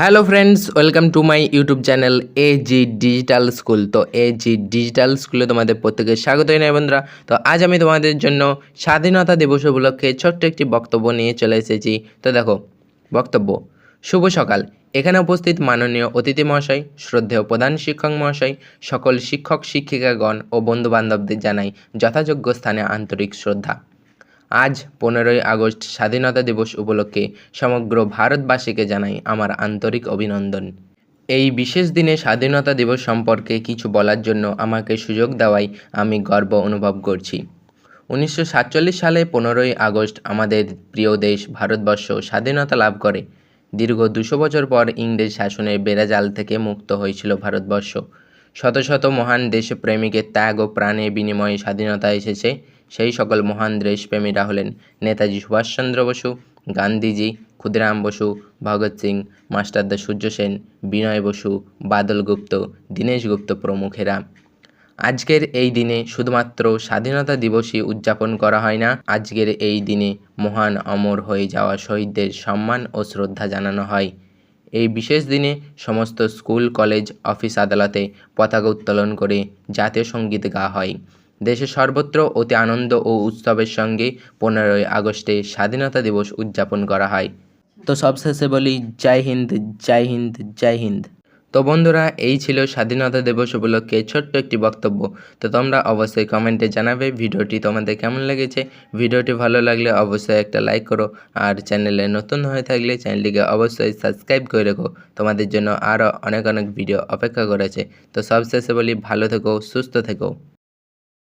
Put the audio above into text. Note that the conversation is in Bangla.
Hello friends welcome to my YouTube channel A G digital school তো এ জি ডিজিটাল স্কুলে তোমাদের প্রত্যেকে স্বাগত জানাই বন্ধুরা। তো আজ আমি তোমাদের জন্য স্বাধীনতা দিবস উপলক্ষে ছোট্ট একটি বক্তব্য নিয়ে চলে এসেছি। তো দেখো, বক্তব্য, শুভ সকাল। এখানে উপস্থিত মাননীয় অতিথি মহাশয়, শ্রদ্ধেয় প্রধান শিক্ষক মহাশয়, সকল শিক্ষক, শিক্ষিকাগণ ও বন্ধুবান্ধবদের জানাই যথাযোগ্য স্থানে আন্তরিক শ্রদ্ধা। আজ পনেরোই আগস্ট স্বাধীনতা দিবস উপলক্ষে সমগ্র ভারতবাসীকে জানাই আমার আন্তরিক অভিনন্দন। এই বিশেষ দিনে স্বাধীনতা দিবস সম্পর্কে কিছু বলার জন্য আমাকে সুযোগ দেওয়ায় আমি গর্ব অনুভব করছি। উনিশশো সাতচল্লিশ সালে পনেরোই আগস্ট আমাদের প্রিয় দেশ ভারতবর্ষ স্বাধীনতা লাভ করে। দীর্ঘ দুশো বছর পর ইংরেজ শাসনের বেড়াজাল থেকে মুক্ত হয়েছিল ভারতবর্ষ। শত শত মহান দেশপ্রেমিকের ত্যাগ ও প্রাণের বিনিময়ে স্বাধীনতা এসেছে। সেই সকল মহান দেশপ্রেমীরা হলেন নেতাজি সুভাষচন্দ্র বসু, গান্ধীজি, ক্ষুদিরাম বসু, ভগৎ সিং মাস্টারদা সূর্য সেন, বিনয় বসু, বাদল গুপ্ত, দীনেশ গুপ্ত প্রমুখেরা। আজকের এই দিনে শুধুমাত্র স্বাধীনতা দিবসই উদযাপন করা হয় না, আজকের এই দিনে মহান অমর হয়ে যাওয়া শহীদদের সম্মান ও শ্রদ্ধা জানানো হয়। এই বিশেষ দিনে সমস্ত স্কুল, কলেজ, অফিস আদালতে পতাকা উত্তোলন করে জাতীয় সংগীত গাওয়া হয়। দেশের সর্বত্র অতি আনন্দ ও উৎসবের সঙ্গে পনেরোই আগস্টে স্বাধীনতা দিবস উদযাপন করা হয়। তো সবশেষে বলি, জয় হিন্দ জয় হিন্দ জয় হিন্দ। তো বন্ধুরা, এই ছিল স্বাধীনতা দিবস উপলক্ষে ছোট্ট একটি বক্তব্য। তো তোমরা অবশ্যই কমেন্টে জানাবে ভিডিওটি তোমাদের কেমন লেগেছে। ভিডিওটি ভালো লাগলে অবশ্যই একটা লাইক করো। আর চ্যানেলে নতুন হয়ে থাকলে চ্যানেলটিকে অবশ্যই সাবস্ক্রাইব করে রেখো। তোমাদের জন্য আরও অনেক অনেক ভিডিও অপেক্ষা করেছে। তো সবশেষে বলি, ভালো থেকো, সুস্থ থেকো।